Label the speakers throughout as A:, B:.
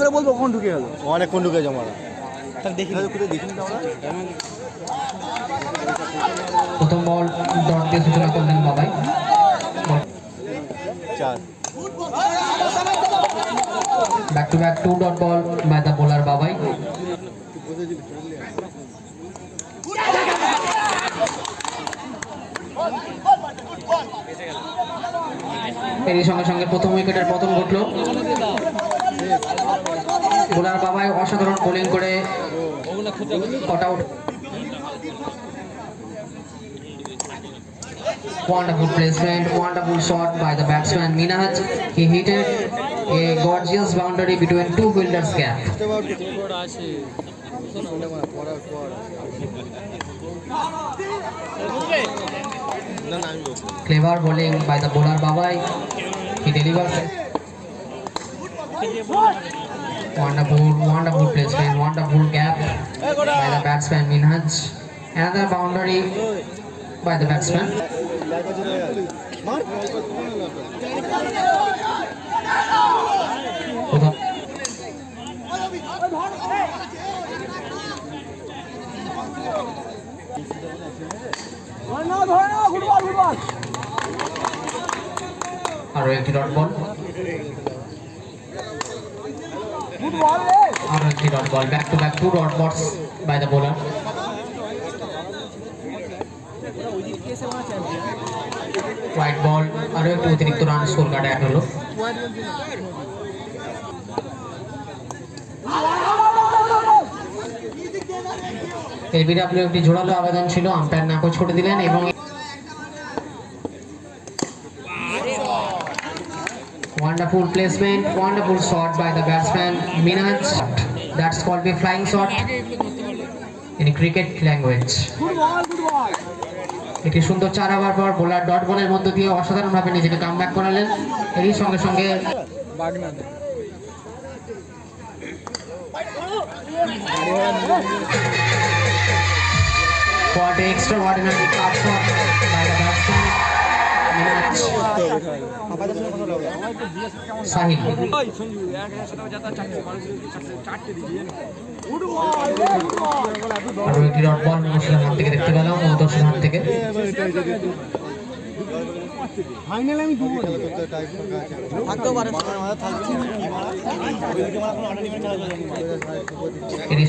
A: করে বলব কখন ঢুকে গেল?
B: অনেকক্ষণ ঢুকে জমা
A: তাহলে দেখি। দেখিনি
C: প্রথম বল ডট দিয়ে সূচনা করলেন বাবাই।
B: চার।
C: Back to back two dot ball by bowler Babai. এরই সঙ্গে সঙ্গে প্রথম উইকেটের পতন ঘটল। বোলার বাবাই অসাধারণ বোলিং করে Wonderful placement, wonderful shot by the batsman Minaj. He hit it a gorgeous boundary between two builders gap. Clever bowling by the bowler Babai. He delivers it. Wonderful, wonderful placement, wonderful gap by the batsman Minhaj. Another boundary by the batsman. আরও একটি dot ball একটি dot ball back to back two dot balls by the bowler wide ball আরও একটি অতিরিক্ত run score কার্ডে add হলো। LBW একটি জোরালো আবেদন ছিল আম্পায়ার নাকচ করে দিলেন এবং Wonderful placement, wonderful shot by the batsman Minaj. That's called a flying shot in cricket language. একটি সুন্দর চার ওভার পর বোলার ডট বলের মধ্য দিয়ে অসাধারণভাবে নিজেকে কামব্যাক করালেন এরই সঙ্গে সঙ্গে What extraordinary cut দেখতে পেলাম মৌদর্শের হাত থেকে
A: ফাইনাল আমি দুবো
B: মাথা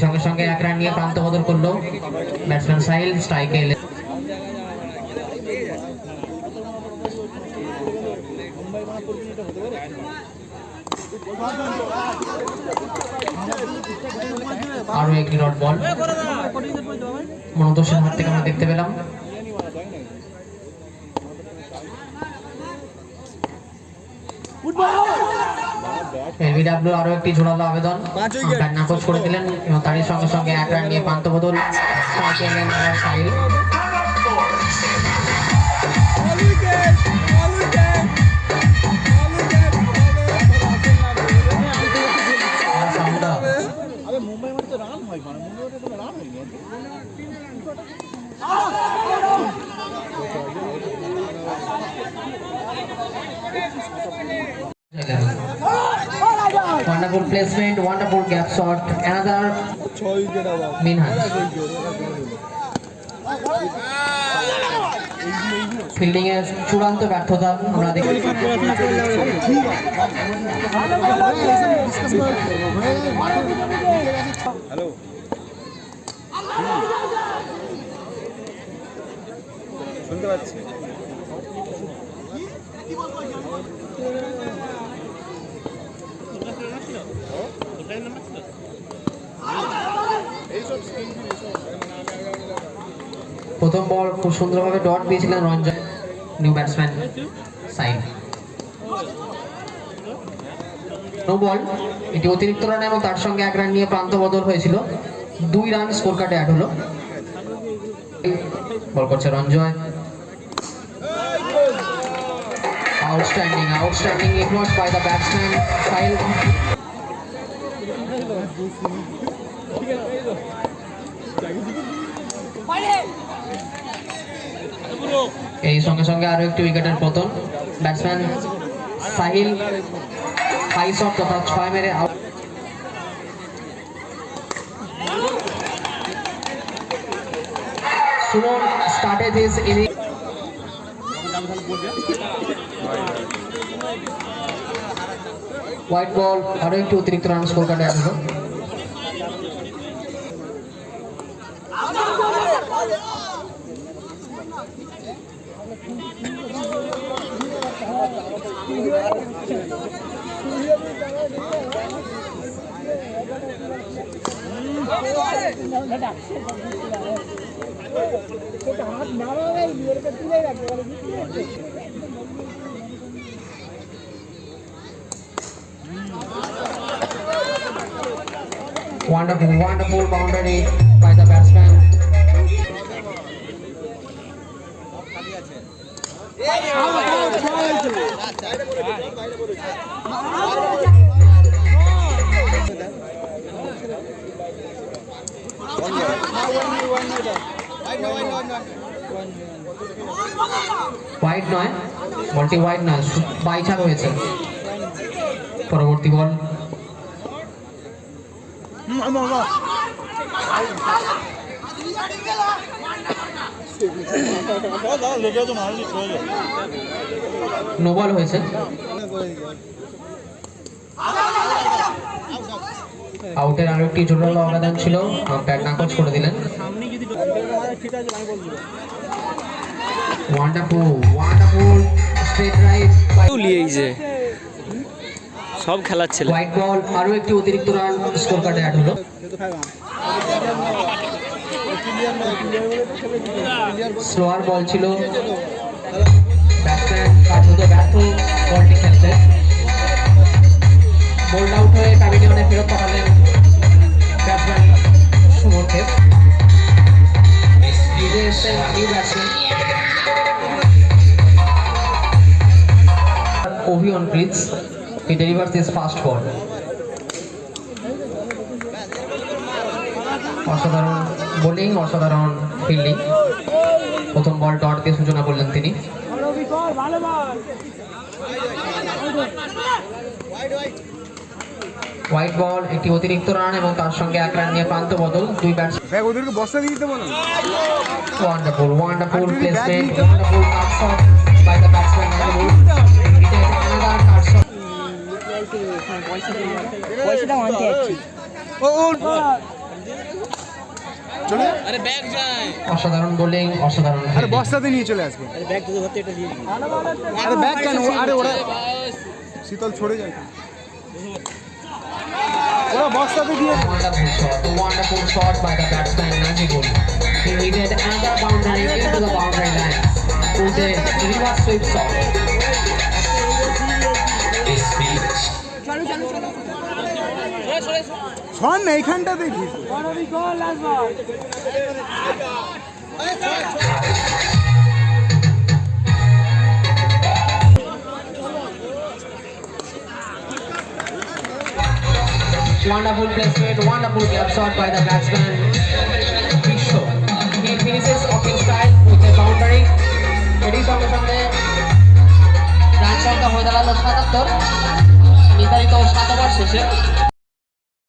C: সঙ্গে সঙ্গে এক রান নিয়ে প্রান্ত বদল করল ব্যাটসম্যান সাহিল স্ট্রাইকে আরও একটি ডট বল। মনোদর্শের হাত থেকে আমরা দেখতে পেলাম। এলবিডব্লিউ আরও একটি জোরালো আবেদন। নাকচ করে দিলেন এবং তারই সঙ্গে সঙ্গে এক রান নিয়ে প্রান্ত বদল। Wonderful placement, wonderful gap shot. Another Minhaj. Fielding এর চূড়ান্ত ব্যর্থতা আমরা দেখি
A: হ্যালো শুনতে পাচ্ছি।
C: প্রথম বল খুব সুন্দরভাবে ডট পেয়েছিলেন Ranjan new batsman side no ball এটি অতিরিক্ত রান এবং তার সঙ্গে এক রান নিয়ে প্রান্ত বদল হয়েছিল। দুই রান স্কোর কার্ডে অ্যাড হলো বল করছে Ranjoy outstanding outstanding ignore by the batsman সাইল এই সঙ্গে সঙ্গে আরও একটি উইকেটের পতন। ব্যাটসম্যান সাহিল হাই শট তথা ছয় মেরে out Suman started his innings. Wide ball আরও একটি অতিরিক্ত রান স্কোর কার্ডে আসলো Wonderful, wonderful boundary by the batsman. Wide নয় বলটি হোয়াইট নয় বাইচার হয়েছে। পরবর্তী বল
A: লেগে আছে মারলি হয়ে যায়
C: নো বল হয়েছে। আউটের আরও একটি জোরালো আবেদন ছিল। আম্পায়ার নাকচ করে দিলেন। Wonderful wonderful straight right.
D: লিয়েছে সব খেলার ছেলে।
C: হোয়াইট বল আরও একটি অতিরিক্ত রান স্কোর কার্ডে অ্যাড হলো। স্লোয়ার বল ছিল। ব্যাটসম্যান কার্যত ব্যর্থ বলটি খেলতে। বোল্ড আউট হয়ে প্যাভিলিয়নে ফেরত পাঠালেন ব্যাটসম্যান সুমন দেব নিজে এসছেন new batsman Ovion Prince. He delivers this fast ball. অসাধারণ বোলিং অসাধারণ ফিল্ডিং প্রথম বল ডট দিয়ে সূচনা করলেন তিনি। হোয়াইট বল একটি অতিরিক্ত রান এবং তার সঙ্গে এক রান নিয়ে প্রান্ত বদল। দুই ব্যাটস
B: দেখ ওদেরকে বস্তা দিয়ে দিতে বলো।
C: Wonderful wonderful placement wonderful cut shot by the batsman.
E: পয়সাটা আনতে যাচ্ছি
B: ও ও চলে
C: অসাধারণ বোলিং অসাধারণ
B: আরে বস্তাতে নিয়ে চলে আসবে।
E: ব্যাগ দুটো ধরতে এটা দিয়ে
B: আরে ব্যাগ কেন? আরে ওরা শীতল ছড়ে যায়। ওরা বস্তাতে দিয়ে
C: Wonderful shot, by the batsman Najibul. He needed another boundary into the boundary line. The reverse sweep shot.
B: ছড় না এইখানটা দেখি
C: Wonderful placement, wonderful gap shot by the batsman. He finishes off stride with a boundary. এটির সঙ্গে সঙ্গে run সংখ্যা হয়ে দাঁড়াল সাতাত্তর নির্ধারিত সাত ওভার শেষে